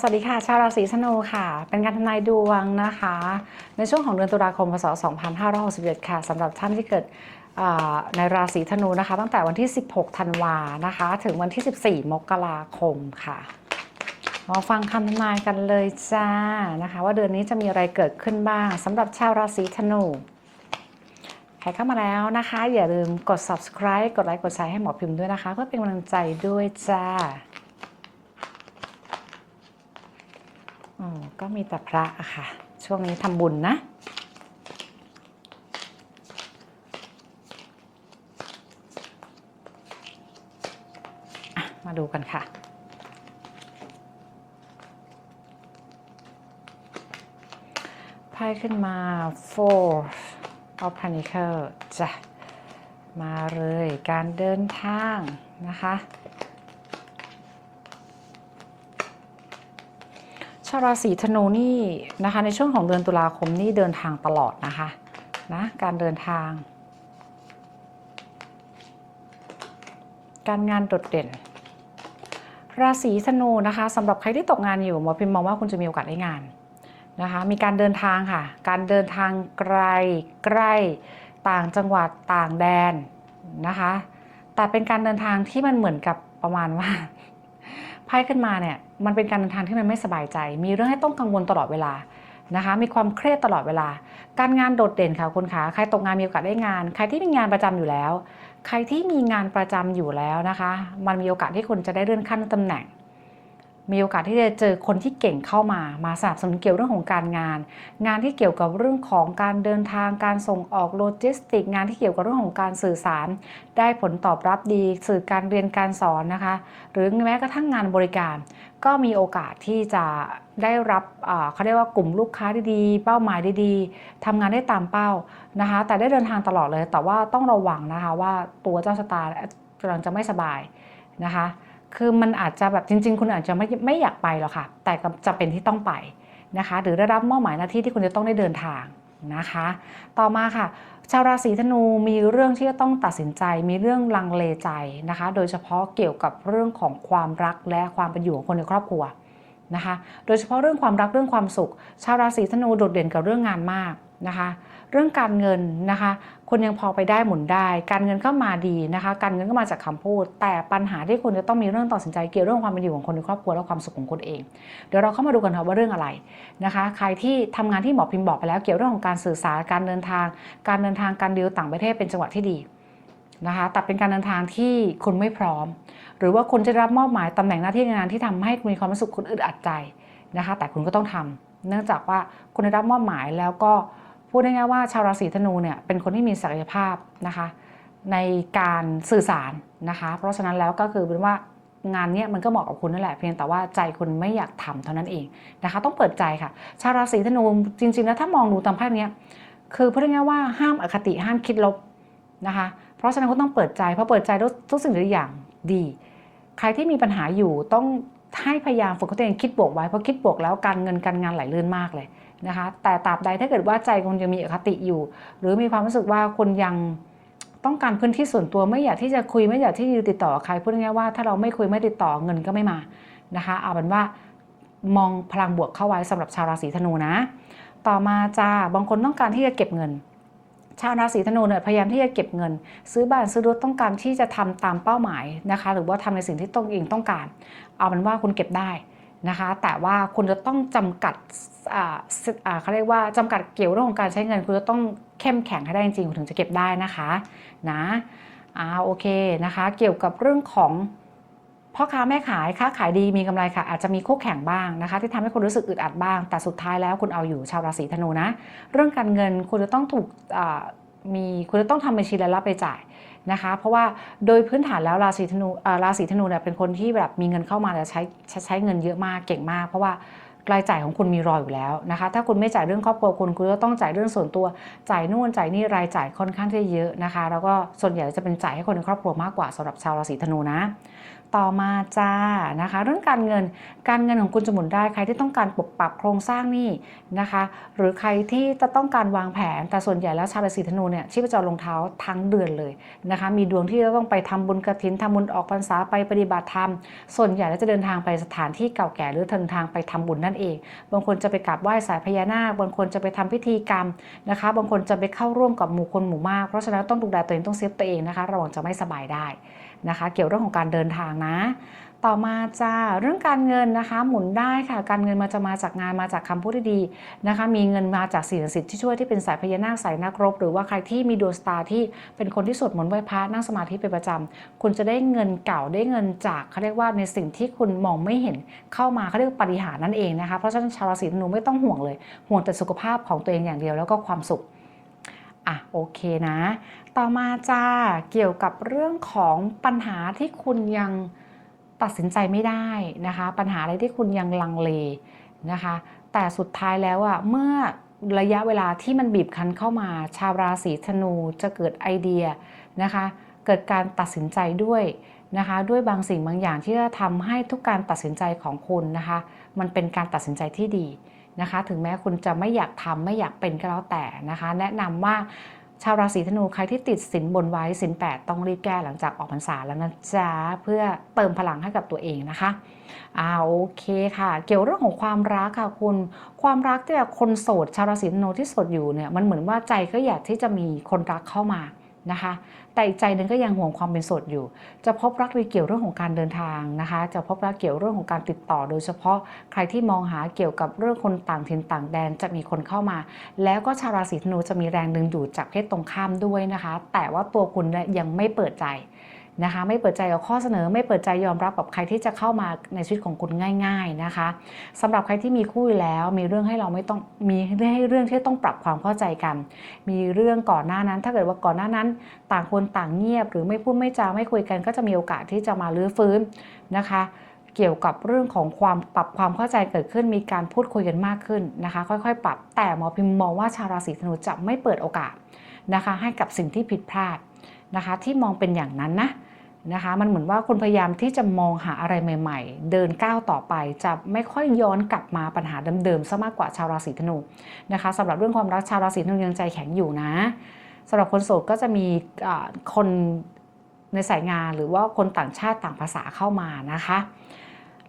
สวัสดีค่ะ ชาวราศีธนูค่ะ เป็นการทำนายดวงนะคะ ในช่วงของเดือนตุลาคมพศ 2561 ค่ะสำหรับท่านที่เกิดในราศีธนูนะคะ ตั้งแต่วันที่ 16 ธันวานะคะ ถึงวันที่ 14 มกราคมค่ะ มาฟังคำทำนายกันเลยจ้านะคะ ว่าเดือนนี้จะมีอะไรเกิดขึ้นบ้างสำหรับชาวราศีธนูใครเข้ามาแล้วนะคะ อย่าลืมกด subscribe กดไลค์กดแชร์ให้หมอพิมพ์ด้วยนะคะ เพื่อเป็นกำลังใจด้วยจ้า อ๋อ ก็มีแต่พระอะค่ะ ช่วงนี้ทำบุญนะ มาดูกันค่ะไพ่ขึ้นมา four of pentacle จ้ะ มาเลยการเดินทางนะคะ ชาวราศีธนูนี่นะคะ ในช่วงของเดือนตุลาคมนี่เดินทางตลอดนะคะนะการเดินทาง การงานโดดเด่น ราศีธนูนะคะสำหรับใครที่ตกงานอยู่หมอพิมพ์มองว่าคุณจะมีโอกาสได้งานนะคะมีการเดินทางค่ะ การเดินทางไกลใกล้ต่างจังหวัดต่างแดนนะคะ แต่เป็นการเดินทางที่มันเหมือนกับประมาณว่า ไพ่ขึ้นมาเนี่ยมันเป็นการเดินทางที่มันไม่สบายใจ มีเรื่องให้ต้องกังวลตลอดเวลานะคะมีความเครียดตลอดเวลา การงานโดดเด่นค่ะคุณขาใครตกงานมีโอกาสได้งาน ใครที่มีงานประจำอยู่แล้ว ใครที่มีงานประจำอยู่แล้วนะคะ มันมีโอกาสที่คุณจะได้เลื่อนขั้นตำแหน่ง มีโอกาสที่จะเจอคนที่เก่งเข้ามา มาสนับสนุนเกี่ยวเรื่องของการงาน งานที่เกี่ยวกับเรื่องของการเดินทาง การส่งออกโลจิสติก งานที่เกี่ยวกับเรื่องของการสื่อสาร ได้ผลตอบรับดี สื่อการเรียนการสอนนะคะ หรือแม้กระทั่งงานบริการ ก็มีโอกาสที่จะได้รับเขาเรียกว่ากลุ่มลูกค้าดีๆ เป้าหมายดีๆทำงานได้ตามเป้านะคะ แต่ได้เดินทางตลอดเลย แต่ว่าต้องระวังนะคะว่าตัวเจ้าชะตากำลังจะไม่สบายนะคะ คือมันอาจจะแบบจริง ๆ คุณอาจจะไม่ไม่อยากไปหรอกค่ะ แต่จะเป็นที่ต้องไปนะคะ หรือได้รับมอบหมายหน้าที่ที่คุณจะต้องได้เดินทางนะคะ ต่อมาค่ะ ชาวราศีธนูมีเรื่องที่จะต้องตัดสินใจ มีเรื่องลังเลใจนะคะ โดยเฉพาะเกี่ยวกับเรื่องของความรักและความเป็นอยู่ของคนในครอบครัวนะคะ โดยเฉพาะเรื่องความรักเรื่องความสุข ชาวราศีธนูโดดเด่นกับเรื่องงานมาก นะคะ เรื่องการเงินนะคะ คุณยังพอไปได้หมุนได้ การเงินก็มาดีนะคะ การเงินก็มาจากคำพูด แต่ปัญหาที่คุณจะต้องมีเรื่องตัดสินใจเกี่ยวเรื่องความเป็นอยู่ของคนในครอบครัวและความสุขของคุณเอง เดี๋ยวเราเข้ามาดูกันค่ะว่าเรื่องอะไรนะคะ ใครที่ทำงานที่หมอพิมพ์บอกไปแล้ว เกี่ยวเรื่องของการสื่อสารการเดินทาง การเดินทางการดีลต่างประเทศเป็นจังหวะที่ดีนะคะแต่เป็นการเดินทางที่คุณไม่พร้อม หรือว่าคุณจะรับมอบหมายตำแหน่งหน้าที่งานที่ทำให้คุณมีความรู้สึกคุณอึดอัดใจนะคะ แต่คุณก็ต้องทำเนื่องจากว่าคุณได้รับมอบหมายแล้วก็ พูดง่ายๆว่าชาวราศีธนูเนี่ยเป็นคนที่มีศักยภาพนะคะในการสื่อสารนะคะ เพราะฉะนั้นแล้วก็คือเป็นว่างานเนี้ยมันก็เหมาะกับคุณนั่นแหละเพียงแต่ว่าใจคุณไม่อยากทำเท่านั้นเองนะคะ ต้องเปิดใจค่ะ ชาวราศีธนูจริงๆแล้วถ้ามองดูตามภาพเนี้ยคือพูดง่ายๆว่าห้ามอคติห้ามคิดลบนะคะ เพราะฉะนั้นก็ต้องเปิดใจเพราะเปิดใจทุกสิ่งทุกอย่างดี ใครที่มีปัญหาอยู่ต้องให้พยายามฝึกตัวเองคิดบวกไว้เพราะคิดบวกแล้วการเงินการงานไหลลื่นมากเลย นะคะแต่ตราบใดถ้าเกิดว่าใจคุณยังมีอคติอยู่ หรือมีความรู้สึกว่าคุณยังต้องการพื้นที่ส่วนตัวไม่อยากที่จะคุยไม่อยากที่จะติดต่อใครพูดง่ายๆว่าถ้าเราไม่คุยไม่ติดต่อเงินก็ไม่มานะคะเอาเป็นว่ามองพลังบวกเข้าไว้สำหรับชาวราศีธนูนะ ต่อมาจ้าบางคนต้องการที่จะเก็บเงิน ชาวราศีธนูเนี่ยพยายามที่จะเก็บเงิน ซื้อบ้านซื้อรถต้องการที่จะทำตามเป้าหมายนะคะ หรือว่าทำในสิ่งที่ตนเองต้องการ เอาเป็นว่าคุณเก็บได้ นะคะแต่ว่าคุณจะต้องจำกัดเขาเรียกว่าจำกัดเกี่ยวเรื่องของการใช้เงิน คุณจะต้องเข้มแข็งให้ได้จริงๆคุณถึงจะเก็บได้นะคะนะอ่าโอเคนะคะเกี่ยวกับเรื่องของพ่อค้าแม่ขายค้าขายดีมีกำไรค่ะ อาจจะมีคู่แข่งบ้างนะคะ ที่ทำให้คุณรู้สึกอึดอัดบ้าง แต่สุดท้ายแล้วคุณเอาอยู่ชาวราศีธนูนะ เรื่องการเงินคุณจะต้องถูก มีคุณจะต้องทำบัญชีรายรับไปจ่ายนะคะ เพราะว่าโดยพื้นฐานแล้วราศีธนูราศีธนูเนี่ยเป็นคนที่แบบมีเงินเข้ามาแล้วใช้ใช้เงินเยอะมากเก่งมาก เพราะว่ารายจ่ายของคุณมีรออยู่แล้วนะคะ ถ้าคุณไม่จ่ายเรื่องครอบครัวคุณคุณก็ต้องจ่ายเรื่องส่วนตัว จ่ายนู่นจ่ายนี่รายจ่ายค่อนข้างที่จะเยอะนะคะ แล้วก็ส่วนใหญ่จะเป็นจ่ายให้คนในครอบครัวมากกว่าสำหรับชาวราศีธนูนะ ต่อมาจ้านะคะ เรื่องการเงินการเงินของคุณจะหมุนได้ใครที่ต้องการปรับปรับโครงสร้างนี้นะคะ หรือใครที่จะต้องการวางแผน แต่ส่วนใหญ่แล้วชาวราศีธนูเนี่ยชีพจรลงเท้าทั้งเดือนเลยนะคะ มีดวงที่จะต้องไปทำบุญกระถินทำบุญออกพรรษาไปปฏิบัติธรรมส่วนใหญ่แล้วจะเดินทางไปสถานที่เก่าแก่หรือเดินทางไปทำบุญนั่นเอง บางคนจะไปกราบไหว้สายพญานาคบางคนจะไปทำพิธีกรรมนะคะ บางคนจะไปเข้าร่วมกับหมู่คนหมู่มากเพราะฉะนั้นต้องดูแลตัวเองต้องเซฟตัวเองนะคะระวังจะไม่สบายได้นะคะ เกี่ยวเรื่องของการเดินทางนะ ต่อมาจ้าเรื่องการเงินนะคะ หมุนได้ค่ะ การเงินมาจะมาจากงานมาจากคำพูดที่ดีนะคะ มีเงินมาจากสิ่งศักดิ์สิทธิ์ที่ช่วยที่เป็นสายพญานาคสายนักรบ หรือว่าใครที่มีดวงสตาร์ที่เป็นคนที่สวดมนต์ไหว้พระนั่งสมาธิเป็นประจำคุณจะได้เงินเก่าได้เงินจากเขาเรียกว่าในสิ่งที่คุณมองไม่เห็นเข้ามาเขาเรียกว่าปฏิหารนั่นเองนะคะเพราะฉะนั้นชาวราศีธนูไม่ต้องห่วงเลย ห่วงแต่สุขภาพของตัวเองอย่างเดียวแล้วก็ความสุข อะโอเคนะ ต่อมาจ้าเกี่ยวกับเรื่องของปัญหาที่คุณยังตัดสินใจไม่ได้นะคะ ปัญหาอะไรที่คุณยังลังเลนะคะ แต่สุดท้ายแล้วอะเมื่อระยะเวลาที่มันบีบคั้นเข้ามา ชาวราศีธนูจะเกิดไอเดียนะคะ เกิดการตัดสินใจด้วยนะคะ ด้วยบางสิ่งบางอย่างที่จะทำให้ทุกการตัดสินใจของคุณนะคะ มันเป็นการตัดสินใจที่ดี นะคะ ถึงแม้คุณจะไม่อยากทำไม่อยากเป็นก็แล้วแต่นะคะ แนะนำว่าชาวราศีธนูใครที่ติดสินบนไว้สินแปดต้องรีบแก้หลังจากออกพรรษาแล้วนะจ๊ะเพื่อเติมพลังให้กับตัวเองนะคะอ่าโอเคค่ะ เกี่ยวเรื่องของความรักค่ะคุณความรักเนี่คนโสดชาวราศีธนูที่โสดอยู่เนี่ยมันเหมือนว่าใจก็อยากที่จะมีคนรักเข้ามา นะคะ แต่อีกใจหนึ่งก็ยังห่วงความเป็นโสดอยู่ จะพบรักในเกี่ยวเรื่องของการเดินทางนะคะ จะพบรักเกี่ยวเรื่องของการติดต่อ โดยเฉพาะใครที่มองหาเกี่ยวกับเรื่องคนต่างถิ่นต่างแดนจะมีคนเข้ามา แล้วก็ชาวราศีธนูจะมีแรงดึงดูดจากเพศตรงข้ามด้วยนะคะ แต่ว่าตัวคุณยังไม่เปิดใจ นะคะ ไม่เปิดใจกับข้อเสนอ ไม่เปิดใจยอมรับกับใครที่จะเข้ามาในชีวิตของคุณง่าย ๆนะคะสำหรับใครที่มีคู่อยู่แล้วมีเรื่องให้เราไม่ต้องมีให้เรื่องที่ต้องปรับความเข้าใจกัน มีเรื่องก่อนหน้านั้น ถ้าเกิดว่าก่อนหน้านั้น ต่างคนต่างเงียบ หรือไม่พูดไม่จาไม่คุยกัน ก็จะมีโอกาสที่จะมาลื้อฟื้นนะคะเกี่ยวกับเรื่องของความปรับความเข้าใจเกิดขึ้นมีการพูดคุยกันมากขึ้นนะคะ ค่อยๆ ปรับแต่หมอพิมพ์มองว่าชาวราศีธนูจะไม่เปิดโอกาสนะคะ ให้กับสิ่งที่ผิดพลาด นะคะที่มองเป็นอย่างนั้นนะนะคะมันเหมือนว่าคุณพยายามที่จะมองหาอะไรใหม่ ๆ เดินก้าวต่อไปจะไม่ค่อยย้อนกลับมาปัญหาเดิมๆซะมากกว่าชาวราศีธนูนะคะสำหรับเรื่องความรักชาวราศีธนูยังใจแข็งอยู่นะสำหรับคนโสดก็จะมีคนในสายงานหรือว่าคนต่างชาติต่างภาษาเข้ามานะคะ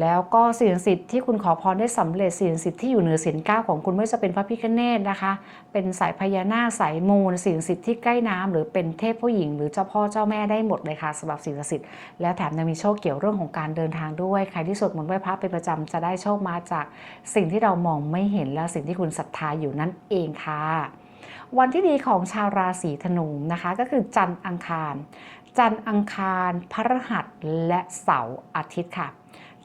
แล้วก็สิ่งศักดิ์สิทธิ์ที่คุณขอพรได้สำเร็จสิ่งศักดิ์สิทธิ์ที่อยู่เหนือศีลเก้าของคุณไม่ว่าจะเป็นพระพิฆเนศนะคะ เป็นสายพญานาคสายมูลสิ่งศักดิ์สิทธิ์ที่ใกล้น้ำหรือเป็นเทพผู้หญิง หรือเจ้าพ่อเจ้าแม่ได้หมดเลยค่ะสำหรับสิ่งศักดิ์สิทธิ์และแถมยังมีโชคเกี่ยวเรื่องของการเดินทางด้วยใครที่สวดมนต์ไหว้พระเป็นประจำจะได้โชคมาจาก สิ่งที่เรามองไม่เห็นและสิ่งที่คุณศรัทธาอยู่นั่นเองค่ะ วันที่ดีของชาวราศีธนูนะคะ ก็คือจันทร์อังคาร จันทร์อังคารพฤหัสและเสาร์อาทิตย์ค่ะ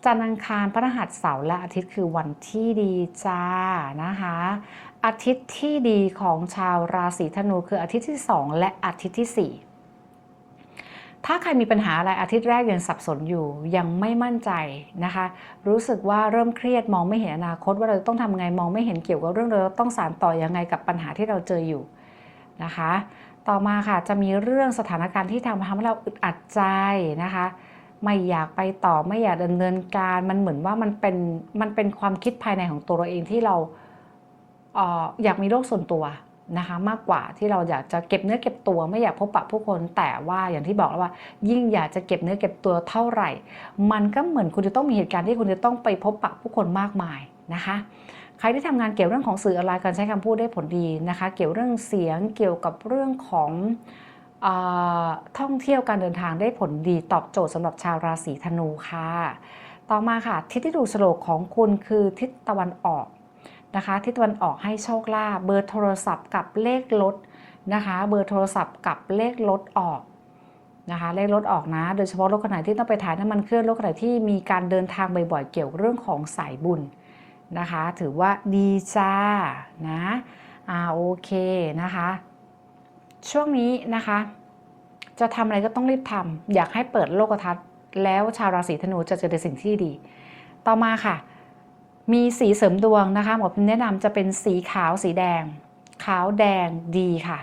จันทร์อังคารพฤหัสเสาร์และอาทิตย์คือวันที่ดีจ้านะคะ อาทิตย์ที่ดีของชาวราศีธนูคืออาทิตย์ที่ 2 และอาทิตย์ที่ 4ถ้าใครมีปัญหาอะไรอาทิตย์แรกยังสับสนอยู่ยังไม่มั่นใจนะคะ รู้สึกว่าเริ่มเครียดมองไม่เห็นอนาคตว่าเราต้องทำไงมองไม่เห็นเกี่ยวกับเรื่องเราต้องสานต่อยังไงกับปัญหาที่เราเจออยู่นะคะ ต่อมาค่ะจะมีเรื่องสถานการณ์ที่ทำให้เราอึดอัดใจนะคะ ไม่อยากไปต่อไม่อยากดำเนินการมันเหมือนว่ามันเป็นมันเป็นความคิดภายในของตัวเราเองที่เราเอออยากมีโลกส่วนตัวนะคะมากกว่าที่เราอยากจะเก็บเนื้อเก็บตัวไม่อยากพบปะผู้คนแต่ว่าอย่างที่บอกแล้วว่า ยิ่งอยากจะเก็บเนื้อเก็บตัวเท่าไหร่ มันก็เหมือนคุณจะต้องมีเหตุการณ์ที่คุณจะต้องไปพบปะผู้คนมากมายนะคะใครที่ทำงานเกี่ยวเรื่องของสื่อออนไลน์การใช้คำพูดได้ผลดีนะคะ เกี่ยวเรื่องเสียงเกี่ยวกับเรื่องของ ท่องเที่ยวการเดินทางได้ผลดีตอบโจทย์สำหรับชาวราศีธนูค่ะ ต่อมาค่ะ ทิศที่ถูกโฉลกของคุณคือทิศตะวันออกนะคะทิศตะวันออกให้โชคลาภเบอร์โทรศัพท์กับเลขรถนะคะเบอร์โทรศัพท์กับเลขรถออกนะคะเลขรถออกนะ โดยเฉพาะรถขนาดที่ต้องไปถ่ายน้ำมันเครื่องรถขนาดที่มีการเดินทางบ่อยๆเกี่ยวเรื่องของสายบุญนะคะ ถือว่าดีจ้านะอ่าโอเคนะคะ ช่วงนี้นะคะ จะทำอะไรก็ต้องรีบทำอยากให้เปิดโลกทัศน์ แล้วชาวราศีธนูจะเจอในสิ่งที่ดี ต่อมาค่ะ มีสีเสริมดวงนะคะหมอพิมแนะนำจะเป็นสีขาวสีแดง ขาวแดงดีค่ะ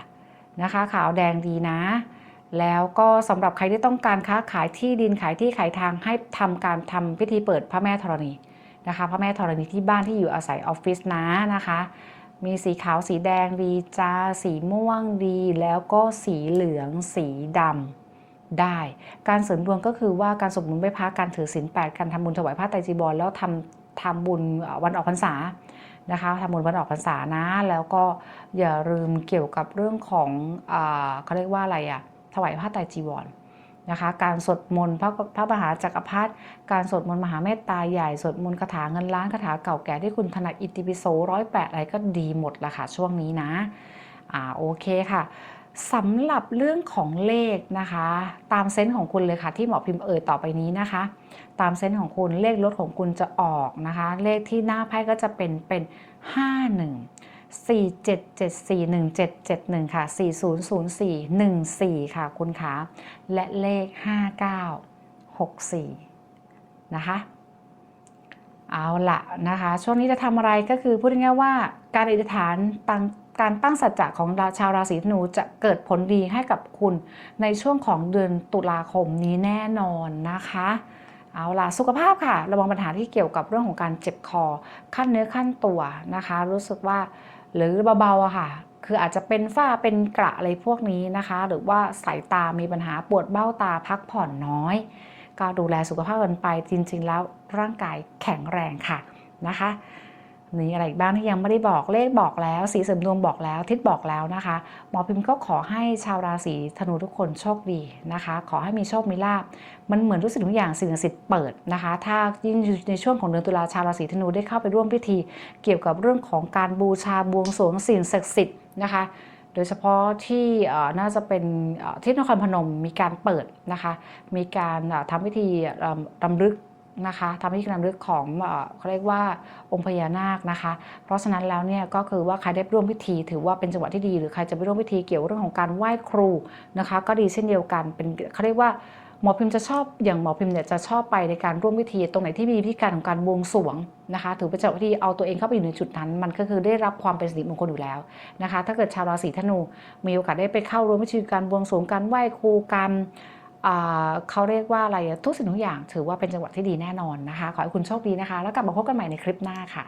นะคะ ขาวแดงดีนะ แล้วก็สำหรับใครที่ต้องการค้าขายที่ดินขายที่ขายทางให้ทำการทำพิธีเปิดพระแม่ธรณีนะคะ พระแม่ธรณีที่บ้านที่อยู่อาศัยออฟฟิศนะนะคะ มีสีขาวสีแดงดีจ้าสีม่วงดี แล้วก็สีเหลืองสีดำได้ การเสริมดวงก็คือว่าการสวดมนต์ไหว้พระการถือศีลแปดการทำบุญถวายผ้าไตรจีวรแล้วทำทำบุญวันออกพรรษานะคะทำบุญวันออกพรรษานะ แล้วก็อย่าลืมเกี่ยวกับเรื่องของอาเขาเรียกว่าอะไรอะถวายผ้าไตรจีวร นะคะการสวดมนต์พระพระมหาจักรพรรดิการสวดมนต์มหาเมตตาใหญ่สวดมนต์คาถาเงินล้านคาถาเก่าแก่ที่คุณถนัดอิติปิโสร้อยแปดอะไรก็ดีหมดละค่ะช่วงนี้นะอ่าโอเคค่ะสำหรับเรื่องของเลขนะคะ ตามเซนส์ของคุณเลยค่ะ ที่หมอพิมพ์เอ่ยต่อไปนี้นะคะ ตามเซนส์ของคุณเลขรถของคุณจะออกนะคะ เลขที่หน้าไพ่ก็จะเป็นเป็น 51 47741771 ค่ะ 400414 ค่ะคุณคะและเลข 5964 นะคะ เอาละนะคะ ช่วงนี้จะทำอะไรก็คือพูดง่ายๆว่าการอธิษฐานตั้งการตั้งสัจจะของชาวราศีธนูจะเกิดผลดีให้กับคุณในช่วงของเดือนตุลาคมนี้แน่นอนนะคะเอาล่ะสุขภาพค่ะ ระวังปัญหาที่เกี่ยวกับเรื่องของการเจ็บคอ ขั้นเนื้อขั้นตัวนะคะ รู้สึกว่า หรือเบาๆอะค่ะ คืออาจจะเป็นฝ้าเป็นกระอะไรพวกนี้นะคะ หรือว่าสายตามีปัญหาปวดเบ้าตาพักผ่อนน้อย ก็ดูแลสุขภาพกันไปจริงๆแล้วร่างกายแข็งแรงค่ะนะคะ นี่อะไรอีกบ้างที่ยังไม่ได้บอกเลขบอกแล้ว สีเสริมดวงบอกแล้ว ทิศบอกแล้วนะคะ หมอพิมพ์ก็ขอให้ชาวราศีธนูทุกคนโชคดีนะคะ ขอให้มีโชคมีลาบมันเหมือนรู้สึกทุกอย่างสิ่งศักดิ์สิทธิ์เปิดนะคะ ถ้ายิ่งในช่วงของเดือนตุลาชาวราศีธนูได้เข้าไปร่วมพิธี เกี่ยวกับเรื่องของการบูชาบวงสรวงสิ่งศักดิ์สิทธิ์นะคะโดยเฉพาะที่น่าจะเป็นที่นครพนมมีการเปิดนะคะ มีการทำพิธีรำรำลึก นะคะทำพิธีรำลึกของเขาเรียกว่าองค์พญานาคนะคะ เพราะฉะนั้นแล้วเนี่ยก็คือว่าใครได้ร่วมพิธี ถือว่าเป็นจังหวะที่ดีหรือใครจะไปร่วมพิธีเกี่ยวเรื่องของการไหว้ครูนะคะ ก็ดีเช่นเดียวกันเป็นเขาเรียกว่าหมอพิมพ์จะชอบอย่างหมอพิมพ์เนี่ยจะชอบไปในการร่วมพิธี ตรงไหนที่มีพิธีการของการบวงสรวงนะคะ ถือเป็นจังหวะที่เอาตัวเองเข้าไปอยู่ในจุดนั้น มันก็คือได้รับความเป็นสิริมงคลอยู่แล้วนะคะ ถ้าเกิดชาวราศีธนูมีโอกาสได้ไปเข้าร่วมพิธีการบวงสรวงการไหว้ครูการ เขาเรียกว่าอะไรทุกสิ่งทุกอย่างถือว่าเป็นจังหวะที่ดีแน่นอนนะคะ ขอให้คุณโชคดีนะคะ แล้วกลับมาพบกันใหม่ในคลิปหน้าค่ะ